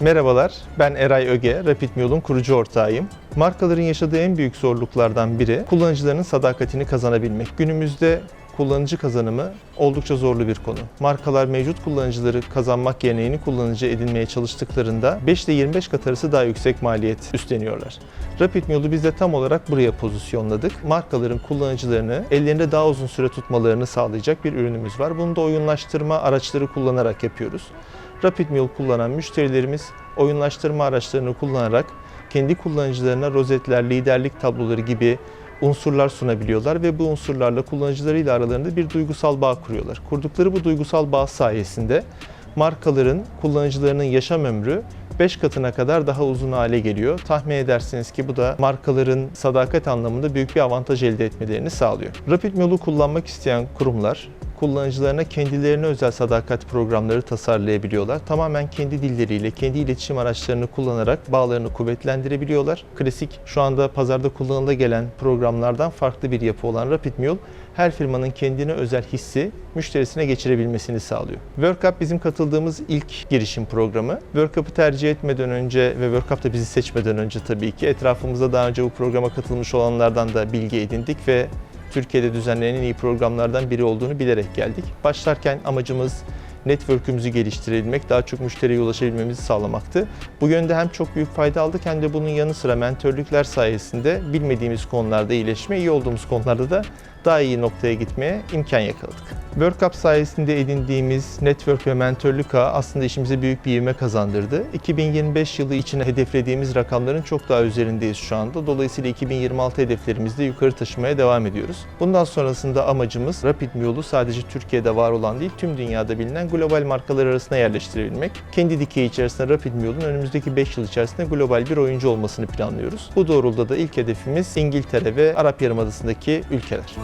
Merhabalar, ben Eray Öge, Rapid Mule'un kurucu ortağıyım. Markaların yaşadığı en büyük zorluklardan biri kullanıcıların sadakatini kazanabilmek. Günümüzde kullanıcı kazanımı oldukça zorlu bir konu. Markalar mevcut kullanıcıları kazanmak yerine yeni kullanıcı edinmeye çalıştıklarında 5 ile 25 kat arası daha yüksek maliyet üstleniyorlar. Rapid Mule'u biz de tam olarak buraya pozisyonladık. Markaların kullanıcılarını ellerinde daha uzun süre tutmalarını sağlayacak bir ürünümüz var. Bunu da oyunlaştırma araçları kullanarak yapıyoruz. Rapid Mule kullanan müşterilerimiz oyunlaştırma araçlarını kullanarak kendi kullanıcılarına rozetler, liderlik tabloları gibi unsurlar sunabiliyorlar ve bu unsurlarla kullanıcılarıyla aralarında bir duygusal bağ kuruyorlar. Kurdukları bu duygusal bağ sayesinde markaların kullanıcılarının yaşam ömrü 5 katına kadar daha uzun hale geliyor. Tahmin edersiniz ki bu da markaların sadakat anlamında büyük bir avantaj elde etmelerini sağlıyor. Rapid Mule'u kullanmak isteyen kurumlar kullanıcılarına kendilerine özel sadakat programları tasarlayabiliyorlar. Tamamen kendi dilleriyle, kendi iletişim araçlarını kullanarak bağlarını kuvvetlendirebiliyorlar. Klasik şu anda pazarda kullanıla gelen programlardan farklı bir yapı olan Rapid Mule her firmanın kendine özel hissi müşterisine geçirebilmesini sağlıyor. WorkUp bizim katıldığımız ilk girişim programı. WorkUp'ı tercih etmeden önce ve WorkUp da bizi seçmeden önce tabii ki etrafımızda daha önce bu programa katılmış olanlardan da bilgi edindik ve Türkiye'de düzenlenen en iyi programlardan biri olduğunu bilerek geldik. Başlarken amacımız network'ümüzü geliştirebilmek, daha çok müşteriye ulaşabilmemizi sağlamaktı. Bu yönde hem çok büyük fayda aldık hem de bunun yanı sıra mentörlükler sayesinde bilmediğimiz konularda iyileşme, iyi olduğumuz konularda da daha iyi noktaya gitmeye imkan yakaladık. WorkUp sayesinde edindiğimiz network ve mentörlük ağı aslında işimize büyük bir ivme kazandırdı. 2025 yılı için hedeflediğimiz rakamların çok daha üzerindeyiz şu anda. Dolayısıyla 2026 hedeflerimizi de yukarı taşımaya devam ediyoruz. Bundan sonrasında amacımız Rapid Mule'u sadece Türkiye'de var olan değil, tüm dünyada bilinen global markalar arasına yerleştirebilmek. Kendi dikeyi içerisinde Rapid Mule'un önümüzdeki 5 yıl içerisinde global bir oyuncu olmasını planlıyoruz. Bu doğrultuda da ilk hedefimiz İngiltere ve Arap Yarımadası'ndaki ülkeler.